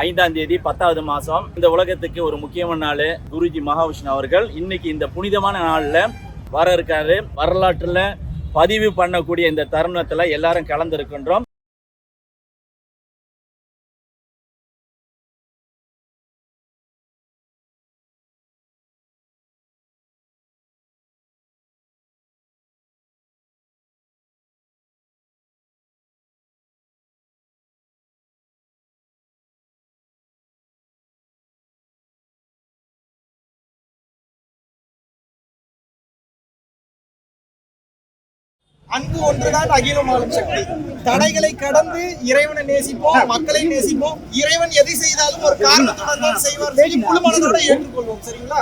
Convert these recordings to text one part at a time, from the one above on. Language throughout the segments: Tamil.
ஐந்தாம் தேதி பத்தாவது மாசம். இந்த உலகத்துக்கு ஒரு முக்கியமான நாள் குருஜி மகாவிஷ்ணு அவர்கள். இன்னைக்கு இந்த புனிதமான நாள்ல வர இருக்காரு. வரலாற்றுல பதிவு பண்ணக்கூடிய இந்த தருணத்துல எல்லாரும் கலந்துருக்கின்றோம். அன்பு ஒன்றுதான் அகிலம் ஆளும் சக்தி. தடைகளை கடந்து இறைவனை நேசிப்போம் மக்களை நேசிப்போம். இறைவன் எதை செய்தாலும் ஒரு காரணத்துடன் தான் செய்வார். தேடி முழு மனதோட ஏற்றுக்கொள்வோம். சரிங்களா?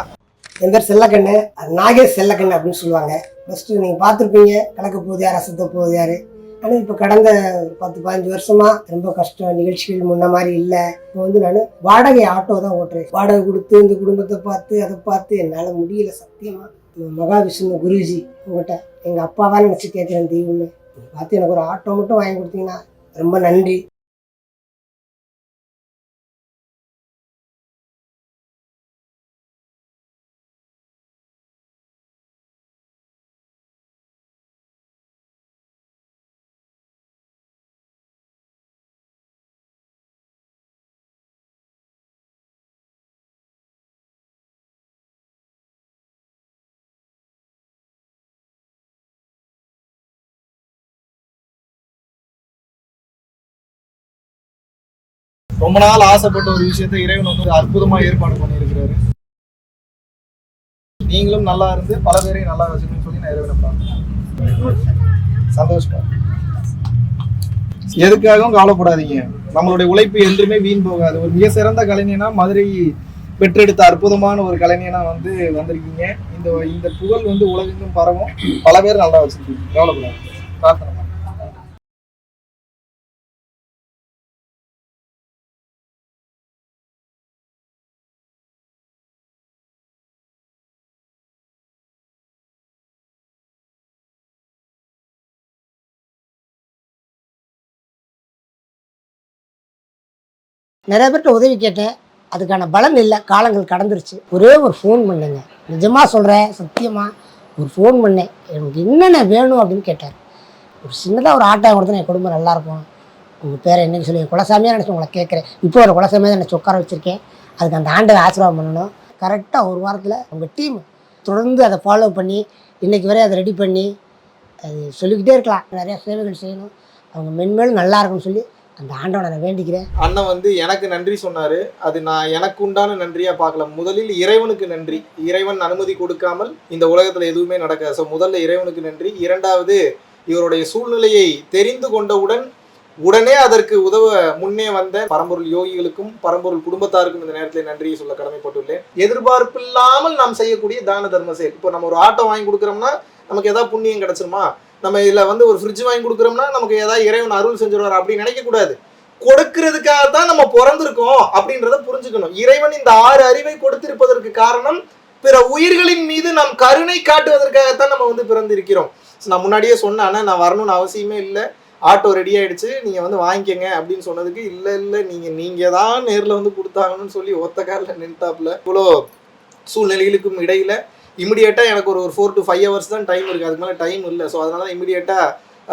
என் பேர் செல்லக்கண்ணு? அது நாகேஷ் செல்லக்கண்ணு அப்படின்னு சொல்லுவாங்க. ஃபஸ்ட்டு நீங்கள் பார்த்துருப்பீங்க. கணக்கு போதியார் யார் அசத்த போதியார். யார் ஆனால் இப்போ கடந்த பத்து பதினஞ்சு வருஷமாக ரொம்ப கஷ்டம் நிகழ்ச்சிகள் முன்ன மாதிரி இல்லை. இப்போ வந்து நான் வாடகை ஆட்டோ தான் ஓட்டுறேன். வாடகை கொடுத்து இந்த குடும்பத்தை பார்த்து அதை பார்த்து என்னால் முடியல சத்தியமாக மகாவிஷ்ணு குருஜி உங்கள்கிட்ட எங்கள் அப்பாவாக நினச்சி கேட்குறேன் தெய்வமே. பார்த்து எனக்கு ஒரு ஆட்டோ மட்டும் வாங்கி கொடுத்தீங்கன்னா ரொம்ப நன்றி. ரொம்ப நாள் ஆசைப்பட்ட ஒரு விஷயத்தை இறைவன் வந்து அற்புதமா ஏற்பாடு பண்ணியிருக்கிறாரு. நீங்களும் நல்லா இருந்து பல பேரையும் நல்லா வச்சுக்கணும்னு சொல்லி நான் இறைவனை பிரார்த்தனை சந்தோஷமா. எதுக்காகவும் கவலைப்படாதீங்க. நம்மளுடைய உழைப்பு என்றுமே வீண் போகாது. ஒரு மிக சிறந்த கலைஞனா மதுரை பெற்றெடுத்த அற்புதமான ஒரு கலைஞனா வந்து வந்திருக்கீங்க. இந்த இந்த புகழ் வந்து உலகெங்கும் பரவும். பல பேர் நல்லா வச்சிருக்கீங்க. கவலைப்படாது பிரார்த்தனை நிறைய பேர்கிட்ட உதவி கேட்டேன். அதுக்கான பலன் இல்லை. காலங்கள் கடந்துருச்சு. ஒரே ஒரு ஃபோன் பண்ணுங்க. நிஜமாக சொல்கிறேன் சத்தியமாக ஒரு ஃபோன் பண்ணேன். எனக்கு என்னென்ன வேணும் அப்படின்னு கேட்டார். ஒரு சின்னதாக ஒரு ஆட்டோ கொடுத்தா என் குடும்பம் நல்லாயிருக்கும் உங்கள் பேரை என்னன்னு சொல்லி குலசாமியாக நினச்சி உங்களை கேட்குறேன். இப்போ ஒரு குலசாமியாக நினச்சி உட்கார வச்சுருக்கேன். அதுக்கு அந்த ஆண்டை ஆசீர்வாதம் பண்ணணும். கரெக்டாக ஒரு வாரத்தில் உங்கள் டீம் தொடர்ந்து அதை ஃபாலோ பண்ணி இன்றைக்கி வரை அதை ரெடி பண்ணி அது சொல்லிக்கிட்டே இருக்கலாம். நிறையா சேவைகள் செய்யணும். அவங்க மென்மேலும் நல்லா இருக்கும்னு சொல்லி அந்த ஆண்டவனை நான் வேண்டிக்கிறேன். அண்ணன் வந்து எனக்கு நன்றி சொன்னாரு. அது நான் எனக்கு உண்டான நன்றியா பார்க்கல. முதலில் இறைவனுக்கு நன்றி. இறைவன் அனுமதி கொடுக்காமல் இந்த உலகத்துல எதுவுமே நடக்காது. ஸோ முதல்ல இறைவனுக்கு நன்றி. இரண்டாவது இவருடைய சூழ்நிலையை தெரிந்து கொண்டவுடன் உடனே அதற்கு உதவ முன்னே வந்த பரம்பொருள் யோகிகளுக்கும் பரம்பொருள் குடும்பத்தாருக்கும் இந்த நேரத்தில் நன்றியை சொல்ல கடமைப்பட்டுள்ளேன். எதிர்பார்ப்பில்லாமல் நாம் செய்யக்கூடிய தான தர்ம செயல். இப்போ நம்ம ஒரு ஆட்டோ வாங்கி கொடுக்குறோம்னா நமக்கு ஏதாவது புண்ணியம் கிடைச்சிருமா? நம்ம இதில் வந்து ஒரு ஃப்ரிட்ஜ் வாங்கி கொடுக்குறோம்னா நமக்கு ஏதாவது இறைவன் அருள் செஞ்சிருவார் அப்படின்னு நினைக்கக்கூடாது கொடுக்கறதுக்காக கொடுக்கிறதுக்காக தான் நம்ம பிறந்திருக்கோம் அப்படின்றத புரிஞ்சுக்கணும். இறைவன் இந்த ஆறு அறிவை கொடுத்திருப்பதற்கு காரணம் பிற உயிர்களின் மீது நாம் கருணை காட்டுவதற்காகத்தான் நம்ம வந்து பிறந்திருக்கிறோம். நான் முன்னாடியே சொன்னேன் நான் வரணும்னு அவசியமே இல்லை. ஆட்டோ ரெடி ஆயிடுச்சு நீங்க வந்து வாங்கிக்கங்க அப்படின்னு சொன்னதுக்கு இல்ல இல்ல நீங்க நீங்க தான் நேர்ல வந்து கொடுத்தாங்கன்னு சொல்லி ஒத்த காலில் நின்ட்டாப்ல இவ்வளோ சூழ்நிலைகளுக்கும் இடையில இமிடியேட்டாக எனக்கு ஒரு ஒரு ஃபோர் டு ஃபைவ் ஹவர்ஸ் தான் டைம் இருக்குது அதுக்கு மேலே டைம் இல்லை. ஸோ அதனால இமிடியேட்டாக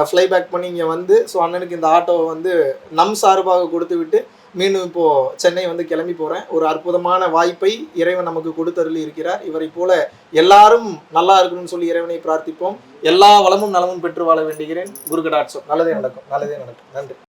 ஃப்ளை பேக் பண்ணி இங்கே வந்து ஸோ அண்ணனுக்கு இந்த ஆட்டோவை வந்து நம் சார்பாக கொடுத்து விட்டு மீண்டும் இப்போ சென்னை வந்து கிளம்பி போகிறேன் ஒரு அற்புதமான வாய்ப்பை இறைவன் நமக்கு கொடுத்தருளி இருக்கிறார். இவரை போல எல்லாரும் நல்லா இருக்கணும்னு சொல்லி இறைவனை பிரார்த்திப்போம். எல்லா வளமும் நலமும் பெற்று வாழ வேண்டுகிறேன். குருகடாட்சம். நல்லதே நடக்கும். நல்லதே நடக்கும். நன்றி.